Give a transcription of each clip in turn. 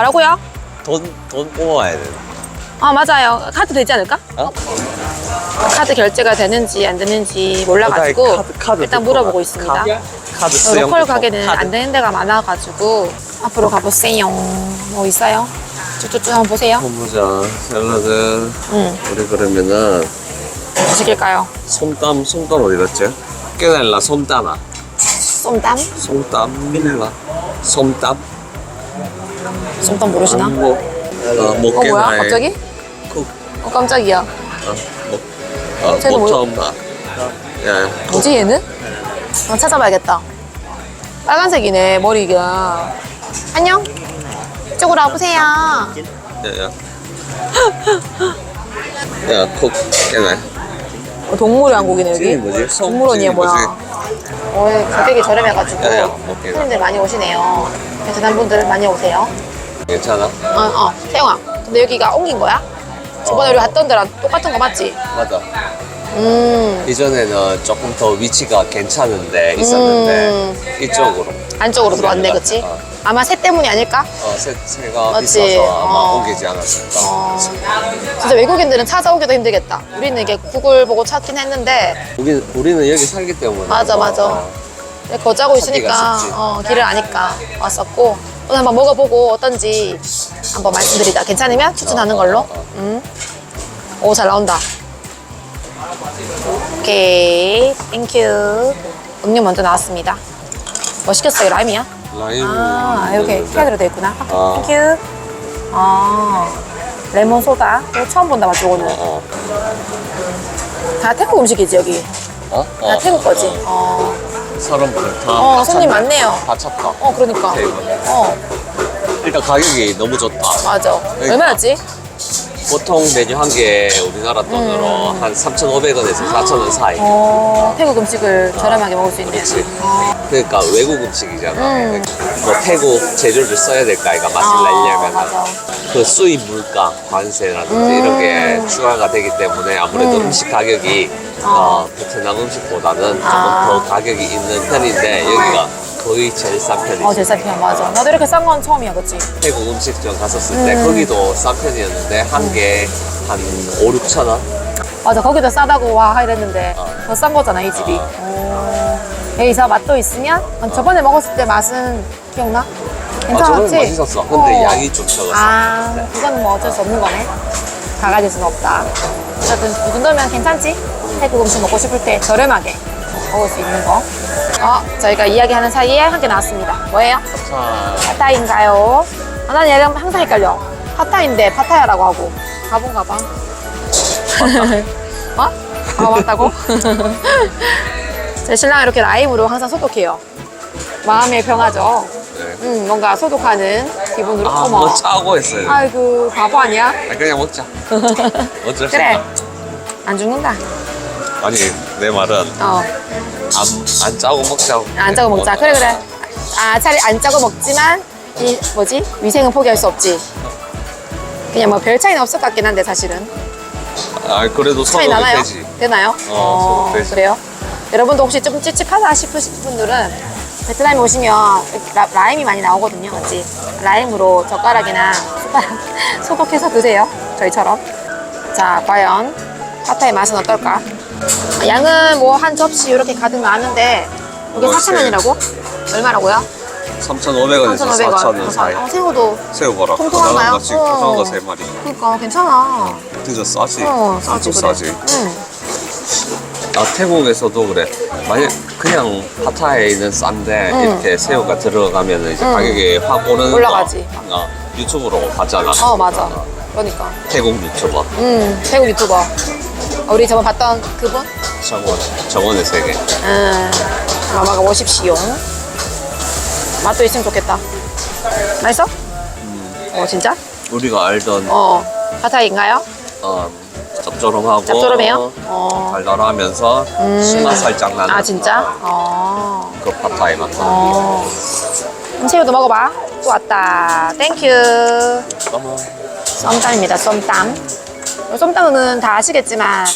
뭐라고요? 돈, 돈 뽑아야 돼. 아 맞아요. 카드 되지 않을까? 어? 카드 결제가 되는지 안 되는지 몰라가지고 어, 카드, 카드 일단 듣고 물어보고 가. 있습니다. 카, 카드 수령 로컬 가게는. 안 되는 데가 많아가지고 앞으로 가보세요. 뭐 있어요? 쭉쭉쭉 한번 보세요. 보자 샐러드 응. 우리 그러면은 뭐 시킬까요? 솜땀 솜땀 어디 갔지? 깨달라 솜땀아 쏨땀? 솜땀 밀라 솜땀 쏨땀 모르시나? 뭐 어, 어 먹게 뭐야? 나의 갑자기? 쿡 어 깜짝이야. 어, 뭐, 어, 쟤는 뭐- 보통 야, 뭐지 얘는? 한번 찾아봐야겠다. 빨간색이네 머리가. 안녕. 이쪽으로 와보세요. 야, 야. 야, 쿡 깨나. 어, 동물의 왕국이네 여기. 찐이 뭐지? 솜- 동물원이야 찐이 뭐야? 어, 가격이 저렴해가지고 야, 야, 오케이. 손님들 많이 오시네요. 베트남 분들 많이 오세요. 괜찮아? 어, 어, 태영아. 근데 여기가 옮긴 거야? 저번에 우리 갔던 데랑 똑같은 거 맞지? 맞아. 음, 이전에는 조금 더 위치가 괜찮은데 있었는데 음. 이쪽으로. 안쪽으로 들어왔네, 그치? 어. 아마 새 때문이 아닐까? 어, 새, 새가 맞지? 비싸서 아마 어. 오기지 않았을까. 어, 진짜 외국인들은 찾아오기도 힘들겠다. 우리는 이게 구글 보고 찾긴 했는데, 우리, 우리는 여기 살기 때문에. 맞아, 맞아. 어, 거자고 있으니까 쉽지. 어, 길을 아니까 왔었고, 오늘 한번 먹어보고 어떤지 한번 말씀드리자. 괜찮으면 추천하는 걸로. 어, 어. 음. 오, 잘 나온다. 오케이, 땡큐. 음료 먼저 나왔습니다. 뭐 시켰어요? 라임이야? 라임. 아, 이렇게 캔으로 돼 있구나. 아. 땡큐. 아, 레몬 소다. 이거 처음 본다, 맞지, 오늘? 어, 다 태국 음식이지, 여기. 어? 어? 다 태국 거지. 어. 어, 사람 많다. 어, 손님 많네요. 다 찼다. 어, 그러니까. 태국. 어, 일단 가격이 너무 좋다. 맞아. 그러니까. 얼마였지? 보통 메뉴 한 개 우리나라 돈으로 한 3,500원에서 4,000원 사이. 어, 태국 음식을 저렴하게 먹을 수 있네. 그렇지. 어, 그러니까 외국 음식이잖아. 음. 뭐 태국 재료를 써야 될까, 이가 맛을 아, 내려면. 맞아. 그 수입 물가, 관세라든지 음. 이런 게 추가가 되기 때문에 아무래도 음. 식 가격이 어, 베트남 음식보다는 조금 아. 더 가격이 있는 편인데 여기가 거의 제일 싼 편이지. 어, 제일 싼 편, 맞아. 나도 이렇게 싼 건 처음이야, 그치? 태국 음식점 갔었을 때 음. 거기도 싼 편이었는데 한 개한 5, 6천 원? 맞아, 거기도 싸다고 와, 이랬는데. 어. 더 싼 거잖아, 이 집이. 어. 오. 여기서 맛도 있으면? 저번에 먹었을 때 맛은 기억나? 아, 저는 괜찮았지? 맛있었어. 근데 어. 양이 좀 적었어. 아, 네. 그거는 뭐 어쩔 수 없는 거네. 다 가질 수는 없다. 어쨌든 이 정도면 괜찮지? 태국 음식 먹고 싶을 때 저렴하게 먹을 수 있는 거. 어, 저희가 이야기하는 사이에 한 개 나왔습니다. 뭐예요? 자, 파타인가요? 아, 난 얘랑 항상 헷갈려. 파타인데 파타야라고 하고. 가본가 봐. 어? 아, 맞다고? 제 신랑 이렇게 라임으로 항상 소독해요. 마음의 평화죠. 네. 음, 뭔가 소독하는 기분으로. 아, 어머. 뭐 짜고 했어요. 아, 아이고, 바보 아니야? 그냥 먹자. 어쩔 수 그래. 없다. 안 죽는다. 아니, 내 말은 어, 안, 안 짜고 먹자고. 안 짜고 먹자. 그래, 그래. 아, 차라리 안 짜고 먹지만, 이, 뭐지? 위생은 포기할 수 없지. 그냥 뭐 별 차이는 없을 것 같긴 한데, 사실은. 아, 그래도 차이 서로 나나요? 되지. 되나요? 어, 서로 되지. 그래요? 여러분도 혹시 좀 찝찝하다 싶으신 분들은 베트남에 오시면 라, 라임이 많이 나오거든요. 맞지? 라임으로 젓가락이나 숟가락 소독해서 드세요. 저희처럼. 자, 과연 파타의 맛은 어떨까? 양은 뭐 한 접시 이렇게 가득 많은데 이게 어, 4,000원이라고? 얼마라고요? 3,500원에서 4,000원 사이. 어, 새우도 새우 봐라. 통통한가요? 어. 고등어 세 마리. 그러니까 괜찮아. 진짜 싸지. 어, 싸지 그래. 싸지. 응. 아, 태국에서도 그래. 만약 그냥 파타에는 싼데 응. 이렇게 새우가 들어가면 이제 응. 가격이 확 오르는 올라가지. 거. 어, 유튜브로 봤잖아. 어, 맞아. 그러니까. 태국 유튜버. 음, 태국 유튜버. 우리 저번 봤던 그분? 정원. 정원의 세계. 음, 마마가 오십시오. 맛도 있으면 좋겠다. 맛있어? 어, 진짜? 우리가 알던 어, 파타이인가요? 어, 짭조름하고 짭조름해요? 어. 달달하면서 음. 신맛 살짝 나는 아, 진짜? 어. 그 파타이 맛. 어. 그럼 새우도 먹어봐. 또 왔다. 땡큐. 어머. 썸땀입니다, 썸땀. 썸땀은 다 아시겠지만,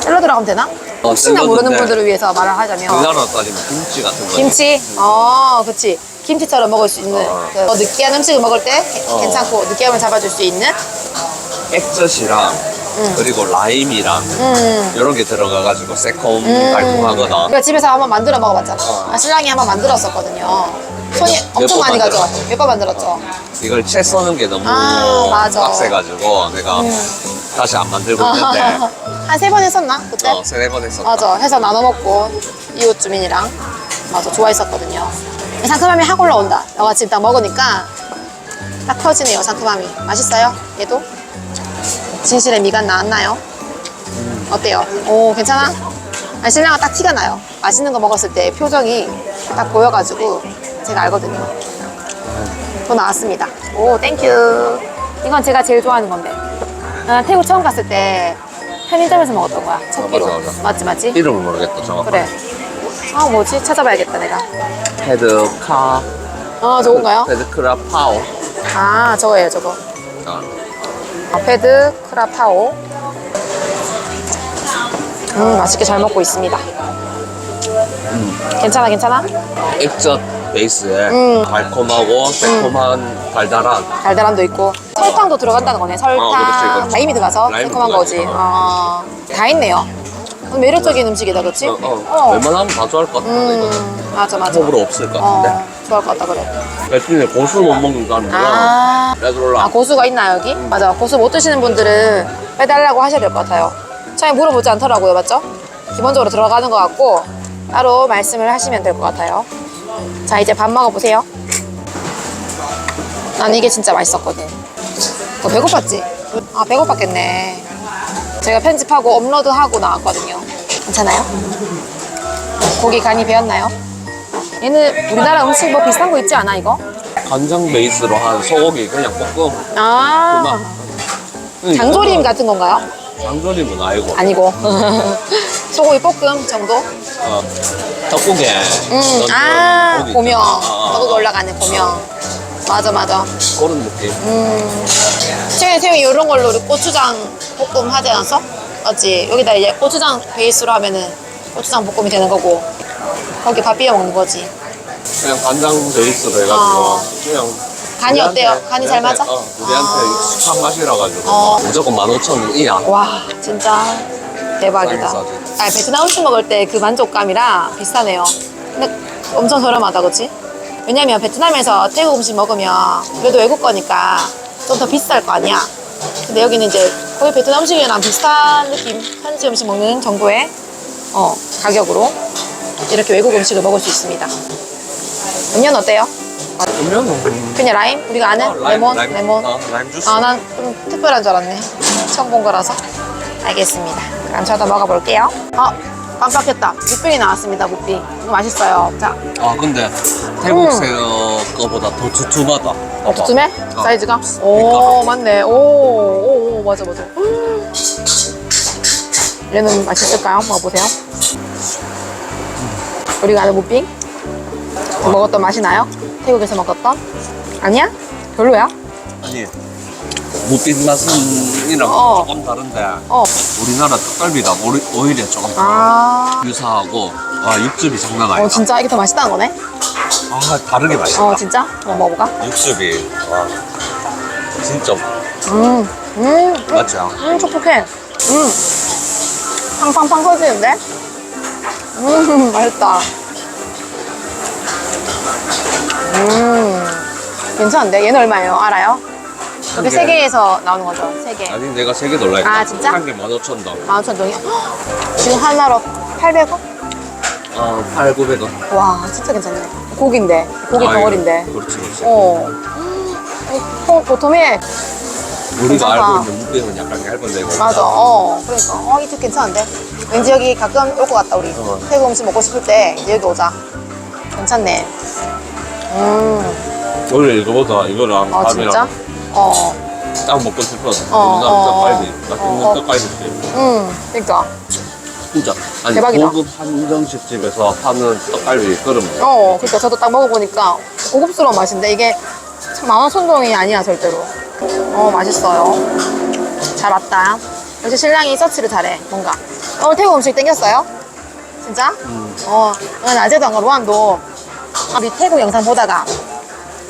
샐러드라고 하면 되나? 혹시나 모르는 샐러드인데 분들을 위해서 말을 하자면. 우리나라로 따지면 김치 같은 거. 김치? 어, 그치. 김치처럼 먹을 수 있는 어. 그 느끼한 음식을 먹을 때 개- 어. 괜찮고 느끼함을 잡아줄 수 있는 액젓이랑 그리고 라임이랑 음. 이런 게 들어가가지고 새콤 달콤하거나 그러니까 집에서 한번 만들어 먹어봤잖아. 어. 아, 신랑이 한번 만들었었거든요. 손이 엄청 번 많이 가죠. 만들었어. 몇번 만들었죠. 이걸 채 써는 게 너무 아, 맞아. 음. 빡세가지고 내가 다시 안 만들고 있는데 한 세 번 했었나 그때? 어, 세네 번 했었다. 맞아. 해서 나눠 먹고 이웃 주민이랑 맞아 좋아했었거든요. 상큼함이 확 올라온다. 너가 지금 딱 먹으니까 딱 터지네요. 상큼함이 맛있어요? 얘도? 진실의 미간 나왔나요? 어때요? 오 괜찮아? 아니, 신랑은 딱 티가 나요. 맛있는 거 먹었을 때 표정이 딱 보여가지고 제가 알거든요. 또 나왔습니다. 오 땡큐. 이건 제가 제일 좋아하는 건데. 나 태국 처음 갔을 때 편의점에서 먹었던 거야. 첫 아, 끼로. 맞아, 맞아. 맞지 맞지? 이름을 모르겠다 정확하게. 그래. 아 뭐지? 찾아봐야겠다 내가. 헤드카 어 저건가요? 헤드크라 파오. 아 저거예요 저거. 아, 어, 페드 크라파오. 음 맛있게 잘 먹고 있습니다. 괜찮아 괜찮아? 액젓 베이스에 음. 달콤하고 새콤한 달달한 달달함도 있고 설탕도 들어간다는 거네. 설탕, 어, 그렇지, 그렇지. 라임이 들어가서 라임이 새콤한. 거지. 어. 어, 다 있네요. 매력적인 음식이다, 그렇지? 어, 어. 웬만하면 다 좋아할 것 같은데 이거는 음, 맞아 맞아. 호불호 없을 것 같은데 어, 좋아할 것 같다 그래. 베트남에 고수 못 먹는다는 거야 아, 레드롤라 아 고수가 있나 여기? 맞아. 고수 못 드시는 분들은 빼달라고 하셔야 될 것 같아요. 처음에 물어보지 않더라고요, 맞죠? 기본적으로 들어가는 것 같고 따로 말씀을 하시면 될 것 같아요. 자 이제 밥 먹어보세요. 난 이게 진짜 맛있었거든. 너 배고팠지? 아 배고팠겠네. 제가 편집하고 업로드하고 나왔거든요. 괜찮아요? 고기 간이 배었나요? 얘는 우리나라 음식 뭐 비슷한 거 있지 않아 이거? 간장 베이스로 한 소고기 그냥 볶음 아 응, 장조림 같은 건가요? 장조림은 아니고 아니고 소고기 볶음 정도? 어, 떡국에 음, 아 고명 있잖아. 어, 어. 올라가는 고명 맞아 맞아 그런 느낌 최근에 태용이 이런 걸로 우리 고추장 볶음 하지 않았어? 맞지? 여기다 이제 고추장 베이스로 하면은 고추장 볶음이 되는 거고 거기 밥 비벼 먹는 거지 그냥 간장 베이스로 해가지고 어. 그냥 간이 어때요? 간이 잘 맞아? 어, 우리한테 아. 익숙한 맛이라 가지고 어. 무조건 15,000원 이야 와 진짜 대박이다 아 베트남 음식 먹을 때 그 만족감이랑 비슷하네요 근데 엄청 저렴하다 그치? 왜냐면 베트남에서 태국 음식 먹으면 그래도 외국 거니까 좀 더 비쌀 거 아니야 근데 여기는 이제 거의 베트남 음식이랑 비슷한 느낌 현지 음식 먹는 정도의 어, 가격으로 이렇게 외국 음식을 먹을 수 있습니다 음료는 어때요? 그러면 그냥 라임? 우리가 아는? 레몬? 레몬? 어, 라임 주스 아, 난 좀 특별한 줄 알았네. 처음 본 거라서. 알겠습니다. 그럼 저도 먹어볼게요. 아, 깜빡했다. 무빙이 나왔습니다, 무빙. 이거 맛있어요. 자, 아 근데 태국 음. 새우 거보다 더 두툼하다 봐봐. 두툼해? 어. 사이즈가? 그러니까. 오, 맞네. 오, 오, 오, 맞아, 맞아. 음. 얘는 맛있을까요? 먹어보세요. 우리가 아는 무빙? 먹었던 맛이 나요? 태국에서 먹었던? 아니야? 별로야? 아니 무빛 맛은 이랑 어. 조금 다른데 어. 우리나라 떡갈비가 오리, 오히려 조금 더 아. 유사하고 와 육즙이 장난 아니다 어, 진짜 이게 더 맛있다는 거네? 아 다르게 맛있다 어, 진짜? 한번 먹어볼까? 육즙이 와 진짜 음, 음, 맞지? 음, 촉촉해. 음, 팡팡팡 터지는데? 음, 맛있다. 음, 괜찮은데? 얘는 얼마예요? 알아요? 여기 개. 세 개에서 나오는 거죠? 세 개. 아니 내가 세개 놀라니까 아, 진짜? 한개 15,000원 15,000원이요? 지금 하나로 800원? 어 8, 900원 와, 진짜 괜찮네. 고기인데. 고기 덩어리인데. 그렇지 그렇지 어. 음, 통, 보통에 우리가 괜찮다. 알고 있는 무뼈는 약간 얇은 데고 맞아. 어. 그러니까. 어, 이집 괜찮은데? 왠지 여기 가끔 올 것 같다, 우리. 어. 태국 음식 먹고 싶을 때 이제 여기 오자. 괜찮네. 음. 원래 이거보다 이거랑 어, 진짜? 밥이랑 어. 딱 먹고 싶어서 어, 우리나라 어, 떡갈비 어. 맛있는 어, 어. 떡갈비 집 음. 그러니까. 진짜 아니 대박이다. 고급 한정식 집에서 파는 떡갈비 그럼 어. 그러니까 저도 딱 먹어보니까 고급스러운 맛인데 이게 참 만원 천동이 아니야, 절대로. 어, 맛있어요. 잘 왔다. 역시 신랑이 서치를 잘해, 뭔가. 오늘 태국 음식 땡겼어요? 진짜? 어, 난 아재도 안 가, 로안도. 아, 우리 태국 영상 보다가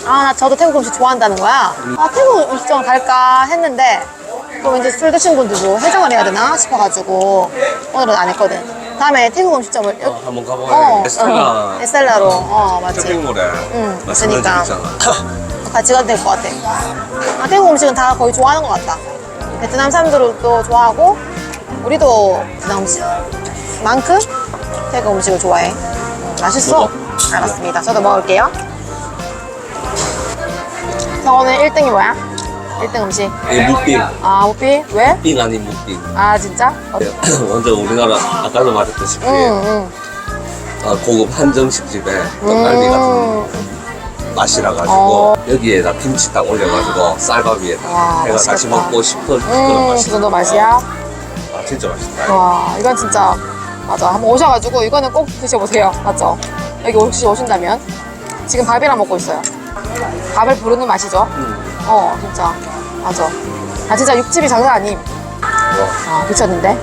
아, 나 저도 태국 음식 좋아한다는 거야. 아, 태국 음식점 갈까 했는데, 또 왠지 술 드신 분들도 해장을 해야 되나 싶어가지고, 오늘은 안 했거든. 다음에 태국 음식점을. 여- 어, 한번 어, 가봐야 에스텔라 어, 에스텔라로. 어, 맞지. 쇼핑몰에 응, 맛있는 그러니까. 있잖아. 같이 가도 될 것 같아. 아, 태국 음식은 다 거의 좋아하는 것 같다. 베트남 사람들도 좋아하고, 우리도 베트남 음식. 만큼 태국 음식을 좋아해. 음, 맛있어. 먹어. 알았습니다. 저도 먹을게요. 저 오늘 1등이 뭐야? 1등 음식. 이게 무빙. 아, 호피? 왜? 빙 아닌 무빙. 아, 진짜? 어, 완전 우리나라 아까도 말했다시피 응, 응. 아, 고급 한정식 집에 떡갈비 같은 음, 맛이라 가지고 어. 여기에다 김치 딱 올려가지고 쌀밥 위에다 와, 해가 다시 맛있겠다. 먹고 싶은 그런 음, 맛이 그 정도 맛이야? 아 진짜 맛있다 와, 이건 진짜 맞아. 한번 오셔가지고 이거는 꼭 드셔보세요. 맞죠? 여기 혹시 오신다면 지금 밥이랑 먹고 있어요. 밥을 부르는 맛이죠. 음. 어, 진짜 맞아. 아 진짜 육즙이 장난 아님. 와, 아 미쳤는데.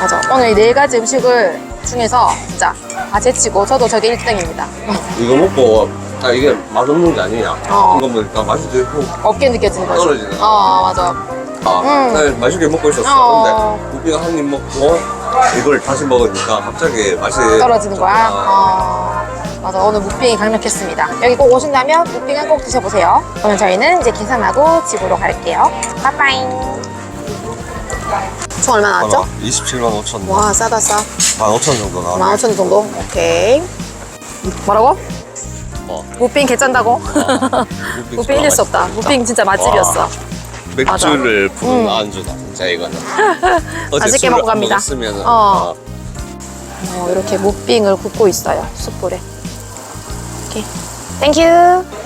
맞아. 오늘 이 네 가지 음식을 중에서 진짜 다 제치고 저도 저게 1등입니다. 이거 먹고 아 이게 맛없는 게 아니냐 어. 이거 보니까 맛이 들고 없게 느껴지는 거지. 떨어지는 거. 어, 맞아. 아, 음. 나 맛있게 먹고 있었어 어. 근데 무비가 한 입 먹고 이걸 다시 먹으니까 갑자기 맛이 떨어지는 거야? 아, 어, 맞아. 오늘 무빙이 강력했습니다. 여기 꼭 오신다면 무빙은 꼭 드셔보세요. 그러면 저희는 이제 계산하고 집으로 갈게요. 빠빠잉. 총 얼마 나왔죠? 27만 5천 와, 싸다, 싸. 15,000 정도 나와 15,000원 정도? 오케이. 뭐라고? 어. 무빙 개짠다고? 무빙 잊을 수 없다. 무빙 진짜 맛집이었어. 와. 맥주를 부른 음. 안주다 진짜 이거는 맛있게 먹고 안 갑니다. 먹었으면은 어. 어, 이렇게 무빙을 굽고 있어요. 숯불에. 오케이. 땡큐.